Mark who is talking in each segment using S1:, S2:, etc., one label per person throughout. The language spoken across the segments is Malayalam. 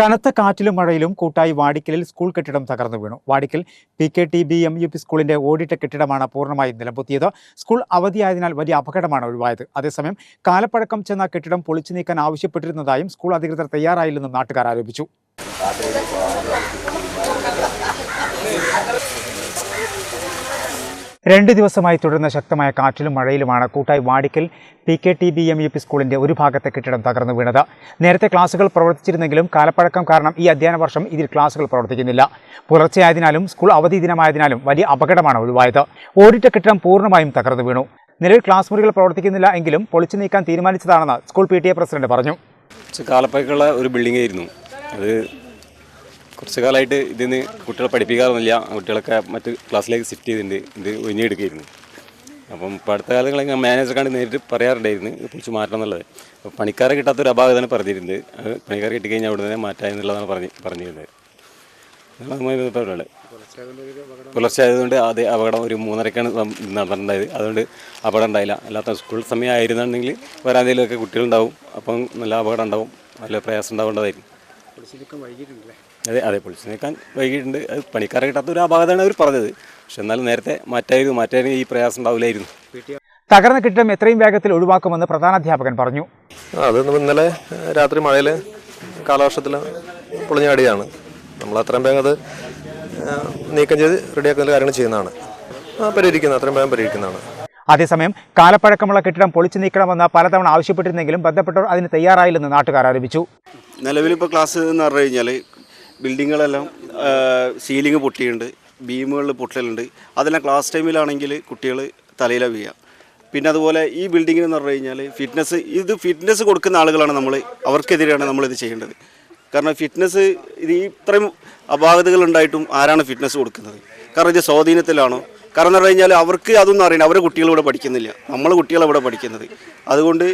S1: കനത്ത കാറ്റിലും മഴയിലും കൂട്ടായി വാടിക്കലിൽ സ്കൂൾ കെട്ടിടം തകർന്നു വീണു. Vadikkal P K T B M U P സ്കൂളിന്റെ ഓടിട്ട കെട്ടിടമാണ് പൂർണമായും നിലംപൊത്തിയത്. സ്കൂൾ അവധിയായതിനാൽ വലിയ അപകടമാണ് ഒഴിവായത്. അതേസമയം കാലപ്പഴക്കം ചെന്ന കെട്ടിടം പൊളിച്ചു നീക്കാൻ ആവശ്യപ്പെട്ടിരുന്നതായും സ്കൂൾ അധികൃതർ തയ്യാറായില്ലെന്നും നാട്ടുകാർ ആരോപിച്ചു. രണ്ട് ദിവസമായി തുടരുന്ന ശക്തമായ കാറ്റിലും മഴയിലുമാണ് കൂട്ടായി Vadikkal P K T B M U P സ്കൂളിന്റെ ഒരു ഭാഗത്തെ കെട്ടിടം തകർന്നു വീണത്. നേരത്തെ ക്ലാസുകൾ പ്രവർത്തിച്ചിരുന്നെങ്കിലും കാലപ്പഴക്കം കാരണം ഈ അധ്യയന വർഷം ഇതിൽ ക്ലാസുകൾ പ്രവർത്തിക്കുന്നില്ല. പുലർച്ചെയായതിനാലും സ്കൂൾ അവധി ദിനമായതിനാലും വലിയ അപകടമാണ് ഒഴിവായത്. ഓടിട്ട കെട്ടിടം പൂർണമായും തകർന്നു വീണു. നിലവിൽ ക്ലാസ് മുറികൾ പ്രവർത്തിക്കുന്നില്ല എങ്കിലും പൊളിച്ചു നീക്കാൻ തീരുമാനിച്ചതാണെന്ന് സ്കൂൾ പി പ്രസിഡന്റ് പറഞ്ഞു.
S2: കാലപ്പഴക്കുള്ള ഒരു ബിൽഡിംഗ് ആയിരുന്നു. അത് കുറച്ച് കാലമായിട്ട് ഇതിന് കുട്ടികളെ പഠിപ്പിക്കാറൊന്നുമില്ല. കുട്ടികളൊക്കെ മറ്റ് ക്ലാസ്സിലേക്ക് ഷിഫ്റ്റ് ചെയ്തിട്ടുണ്ട്. ഇത് ഒഴിഞ്ഞെടുക്കുകയായിരുന്നു. അപ്പം ഇപ്പോൾ അടുത്ത കാലങ്ങളിൽ മാനേജർ കണ്ട് നേരിട്ട് പറയാറുണ്ടായിരുന്നു. ഇത് പൊളിച്ച് മാറ്റണം എന്നുള്ളത്. അപ്പോൾ പണിക്കാരെ കിട്ടാത്തൊരു അപാകതയാണ് പറഞ്ഞിരുന്നത്. അത് പണിക്കാരെ കിട്ടിക്കഴിഞ്ഞാൽ അവിടെ തന്നെ മാറ്റാം എന്നുള്ളതാണ് പറഞ്ഞ് പറഞ്ഞിരുന്നത്. പുലർച്ചെ ആയതുകൊണ്ട് അത് അപകടം ഒരു മൂന്നരക്കാണ് നടന്നിട്ടുണ്ടായത്. അതുകൊണ്ട് അപകടം ഉണ്ടായില്ല. അല്ലാത്ത സ്കൂൾ സമയം ആയിരുന്നുണ്ടെങ്കിൽ വരാന്തയിലൊക്കെ കുട്ടികളുണ്ടാവും. അപ്പം നല്ല അപകടം ഉണ്ടാവും. നല്ല പ്രയാസം ഉണ്ടാവേണ്ടതായിരുന്നു. അതെ അതെ പൊളിച്ചു നീക്കാൻ വൈകിട്ടുണ്ട് അത് പണിക്കാരെ കിട്ടാത്ത ഒരു അപാകതയാണ് അവർ പറഞ്ഞത്. പക്ഷെ എന്നാലും നേരത്തെ മാറ്റായിരുന്നു മാറ്റായിരുന്നു ഈ പ്രയാസം ഉണ്ടാവില്ലായിരുന്നു.
S1: തകർന്ന കെട്ടിടം എത്രയും വേഗത്തിൽ ഒഴിവാക്കുമെന്ന് പ്രധാനാധ്യാപകൻ പറഞ്ഞു.
S3: അത് ഇന്നലെ രാത്രി മഴയിൽ കാലവർഷത്തിൽ പൊളിഞ്ഞാടിയാണ് നമ്മൾ അത്രയും വേഗം അത് നീക്കം ചെയ്ത് റെഡിയാക്കുന്ന കാര്യങ്ങൾ ചെയ്യുന്നതാണ്. ആ, പരിഹരിക്കുന്നത് അത്രയും വേഗം പരിഹരിക്കുന്നതാണ്.
S1: അതേസമയം കാലപ്പഴക്കമുള്ള കെട്ടിടം പൊളിച്ചു നീക്കണമെന്ന് പലതവണ ആവശ്യപ്പെട്ടിരുന്നെങ്കിലും ബന്ധപ്പെട്ടവർ അതിന് തയ്യാറായില്ലെന്ന് നാട്ടുകാർ ആരോപിച്ചു.
S4: നിലവിലിപ്പോൾ ക്ലാസ് എന്ന് പറഞ്ഞു കഴിഞ്ഞാൽ ബിൽഡിങ്ങുകളെല്ലാം സീലിംഗ് പൊട്ടിയുണ്ട് ബീമുകളിൽ പൊട്ടലുണ്ട്. അതെല്ലാം ക്ലാസ് ടൈമിലാണെങ്കിൽ കുട്ടികൾ തലയില വീഴുക പിന്നെ അതുപോലെ ഈ ബിൽഡിങ്ങിന് എന്ന് പറഞ്ഞു കഴിഞ്ഞാൽ ഫിറ്റ്നസ് ഇത് ഫിറ്റ്നസ് കൊടുക്കുന്ന ആളുകളാണ് നമ്മൾ അവർക്കെതിരെയാണ് നമ്മളിത് ചെയ്യേണ്ടത്. കാരണം ഫിറ്റ്നസ് ഇത് ഇത്രയും അപാകതകൾ ഉണ്ടായിട്ടും ആരാണ് ഫിറ്റ്നസ് കൊടുക്കുന്നത്? കാരണം ഇത് സ്വാധീനത്തിലാണോ? കാരണം എന്ന് പറഞ്ഞു കഴിഞ്ഞാൽ അവർക്ക് അതൊന്നും അറിയണം അവരുടെ കുട്ടികൾ ഇവിടെ പഠിക്കുന്നില്ല. നമ്മൾ കുട്ടികൾ ഇവിടെ പഠിക്കുന്നത്. അതുകൊണ്ട്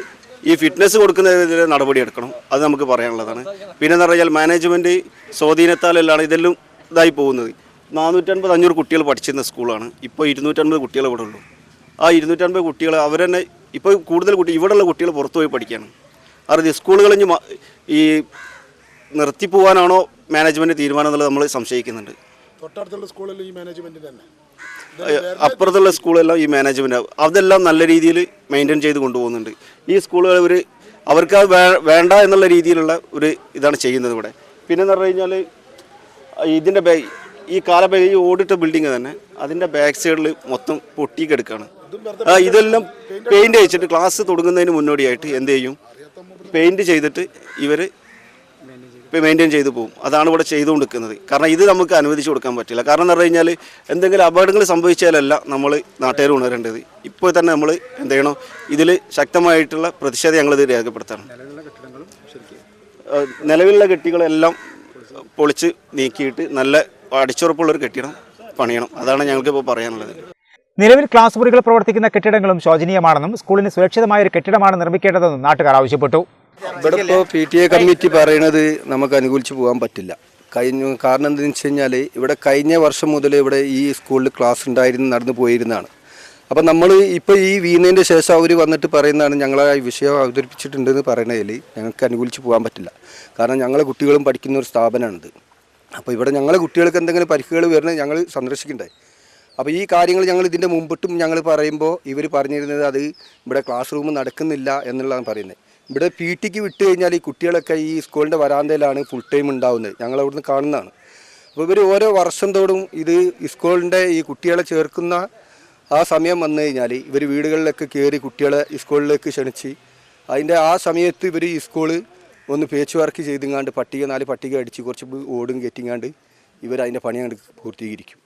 S4: ഈ ഫിറ്റ്നസ് കൊടുക്കുന്നതിനെതിരെ നടപടി എടുക്കണം. അത് നമുക്ക് പറയാനുള്ളതാണ്. പിന്നെ എന്ന് പറഞ്ഞാൽ മാനേജ്മെന്റ് സ്വാധീനത്താലെല്ലാം ഇതെല്ലാം ഇതായി പോകുന്നത്. നാനൂറ്റൻപത് അഞ്ഞൂറ് കുട്ടികൾ പഠിച്ചിരുന്ന സ്കൂളാണ്. ഇപ്പോൾ ഇരുന്നൂറ്റൻപത് കുട്ടികൾ ഇവിടെ ഉള്ളൂ. ആ ഇരുന്നൂറ്റൻപത് കുട്ടികൾ അവർ തന്നെ ഇപ്പോൾ കൂടുതൽ കുട്ടി ഇവിടെയുള്ള കുട്ടികൾ പുറത്തു പോയി പഠിക്കുകയാണ് അറിയത് സ്കൂളുകളിഞ്ഞ് ഈ നിർത്തിപ്പോവാനാണോ മാനേജ്മെന്റ് തീരുമാനം എന്നുള്ളത് നമ്മൾ സംശയിക്കുന്നുണ്ട്.
S5: തൊട്ടടുത്തുള്ള സ്കൂളിൽ ഈ മാനേജ്മെന്റ് തന്നെ?
S4: അപ്പുറത്തുള്ള സ്കൂളെല്ലാം ഈ മാനേജ്മെന്റ് അതെല്ലാം നല്ല രീതിയിൽ മെയിന്റെയിൻ ചെയ്ത് കൊണ്ടുപോകുന്നുണ്ട്. ഈ സ്കൂളുകൾ ഒരു അവർക്ക് വേണ്ട എന്നുള്ള രീതിയിലുള്ള ഒരു ഇതാണ് ചെയ്യുന്നത് ഇവിടെ. പിന്നെ എന്ന് പറഞ്ഞു കഴിഞ്ഞാൽ ഇതിന്റെ ബേ ഈ കാലബേ ഈ ഓടിട്ട ബിൽഡിങ് തന്നെ അതിന്റെ ബാക്ക് സൈഡിൽ മൊത്തം പൊട്ടിക്കെടുക്കുകയാണ് ഇതെല്ലാം പെയിന്റ് അയച്ചിട്ട് ക്ലാസ് തുടങ്ങുന്നതിന് മുന്നോടിയായിട്ട് എന്ത് ചെയ്യും? പെയിന്റ് ചെയ്തിട്ട് ഇവർ മെയിന്റെയിൻ ചെയ്തു പോകും. അതാണ് ഇവിടെ ചെയ്തു ചെയ്തുകൊണ്ടിരിക്കുന്നത്. കാരണം ഇത് നമുക്ക് അനുവദിച്ചു കൊടുക്കാൻ പറ്റില്ല. കാരണം എന്ന് പറഞ്ഞു കഴിഞ്ഞാൽ എന്തെങ്കിലും അപകടങ്ങൾ സംഭവിച്ചാലല്ല നമ്മൾ നാട്ടുകാർ ഉണരേണ്ടത്. ഇപ്പോൾ തന്നെ നമ്മൾ എന്ത് ചെയ്യണം? ഇതിൽ ശക്തമായിട്ടുള്ള പ്രതിഷേധം ഞങ്ങളിത് രേഖപ്പെടുത്തണം. നിലവിലുള്ള കെട്ടികളെല്ലാം പൊളിച്ച് നീക്കിയിട്ട് നല്ല അടിച്ചുറപ്പുള്ളൊരു കെട്ടിടം പണിയണം. അതാണ് ഞങ്ങൾക്ക് ഇപ്പോൾ പറയാനുള്ളത്.
S1: നിലവിൽ ക്ലാസ് മുറികൾ പ്രവർത്തിക്കുന്ന കെട്ടിടങ്ങളും ശോചനീയമാണെന്നും സ്കൂളിന് സുരക്ഷിതമായ ഒരു കെട്ടിടമാണ് നിർമ്മിക്കേണ്ടതെന്നും നാട്ടുകാർ ആവശ്യപ്പെട്ടു.
S6: ഇവിടെ ഇപ്പോൾ പി ടി എ കമ്മിറ്റി പറയണത് നമുക്ക് അനുകൂലിച്ച് പോകാൻ പറ്റില്ല. കഴിഞ്ഞ കാരണം എന്താണെന്ന് വെച്ച് കഴിഞ്ഞാൽ ഇവിടെ കഴിഞ്ഞ വർഷം മുതൽ ഇവിടെ ഈ സ്കൂളിൽ ക്ലാസ് ഉണ്ടായിരുന്നു നടന്നു പോയിരുന്നതാണ്. അപ്പം നമ്മൾ ഇപ്പോൾ ഈ വീണതിന്റെ ശേഷം അവർ വന്നിട്ട് പറയുന്നതാണ് ഞങ്ങളെ ഈ വിഷയം അവതരിപ്പിച്ചിട്ടുണ്ടെന്ന് പറയണതിൽ ഞങ്ങൾക്ക് അനുകൂലിച്ച് പോകാൻ പറ്റില്ല. കാരണം ഞങ്ങളെ കുട്ടികളും പഠിക്കുന്ന ഒരു സ്ഥാപനമാണിത്. അപ്പോൾ ഇവിടെ ഞങ്ങളെ കുട്ടികൾക്ക് എന്തെങ്കിലും പരിക്കുകൾ വരുന്നത് ഞങ്ങൾ സന്ദർശിക്കണ്ടേ? അപ്പോൾ ഈ കാര്യങ്ങൾ ഞങ്ങൾ ഇതിന്റെ മുമ്പിട്ടും ഞങ്ങൾ പറയുമ്പോൾ ഇവർ പറഞ്ഞിരുന്നത് അത് ഇവിടെ ക്ലാസ് റൂം നടക്കുന്നില്ല എന്നുള്ളതാണ് പറയുന്നത്. ഇവിടെ പി ടിക്ക് വിട്ട് കഴിഞ്ഞാൽ ഈ കുട്ടികളൊക്കെ ഈ സ്കൂളിന്റെ വരാന്തയിലാണ് ഫുൾ ടൈം ഉണ്ടാവുന്നത്. ഞങ്ങൾ അവിടുന്ന് കാണുന്നതാണ്. അപ്പോൾ ഇവർ ഓരോ വർഷം തോറും ഇത് സ്കൂളിന്റെ ഈ കുട്ടികളെ ചേർക്കുന്ന ആ സമയം വന്നു കഴിഞ്ഞാൽ ഇവർ വീടുകളിലൊക്കെ കയറി കുട്ടികളെ സ്കൂളിലേക്ക് ക്ഷണിച്ച് അതിന്റെ ആ സമയത്ത് ഇവർ ഈ സ്കൂൾ ഒന്ന് പേച്ച് വർക്ക് ചെയ്തിങ്ങാണ്ട് പട്ടിക നാല് പട്ടിക അടിച്ച് കുറച്ച് ഓടും കെറ്റിങ്ങാണ്ട് ഇവർ അതിന്റെ പണി അങ്ങോട്ട് പൂർത്തീകരിക്കും.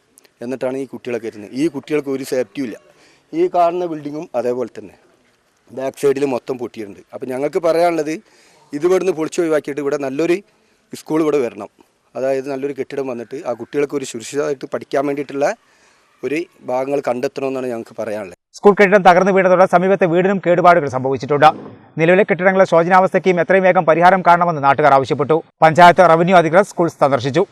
S6: എന്നിട്ടാണ് ഈ കുട്ടികളെ കയറ്റുന്നത്. ഈ കുട്ടികൾക്ക് ഒരു സേഫ്റ്റിയും ഇല്ല. ഈ കാണുന്ന ബിൽഡിങ്ങും അതേപോലെ തന്നെ. ബാക്ക് സൈഡിൽ മൊത്തം പൊട്ടിയിട്ടുണ്ട്. അപ്പോൾ ഞങ്ങൾക്ക് പറയാനുള്ളത് ഇത് ഇവിടുന്ന് പൊളിച്ച് ഒഴിവാക്കിയിട്ട് ഇവിടെ നല്ലൊരു സ്കൂൾ ഇവിടെ വരണം. അതായത് നല്ലൊരു കെട്ടിടം വന്നിട്ട് ആ കുട്ടികൾക്ക് ഒരു സുരക്ഷിതമായിട്ട് പഠിക്കാൻ വേണ്ടിയിട്ടുള്ള ഒരു ഭാഗങ്ങൾ കണ്ടെത്തണമെന്നാണ് ഞങ്ങൾക്ക് പറയാനുള്ളത്.
S1: സ്കൂൾ കെട്ടിടം തകർന്നു വീണതോടെ സമീപത്തെ വീടിനും കേടുപാടുകൾ സംഭവിച്ചിട്ടുണ്ട്. നിലവിലെ കെട്ടിടങ്ങളെ ശോചനാവസ്ഥയ്ക്കും എത്രയും വേഗം പരിഹാരം കാണണമെന്ന് നാട്ടുകാർ ആവശ്യപ്പെട്ടു. പഞ്ചായത്ത് റവന്യൂ അധികൃതർ സ്കൂൾ സന്ദർശിച്ചു.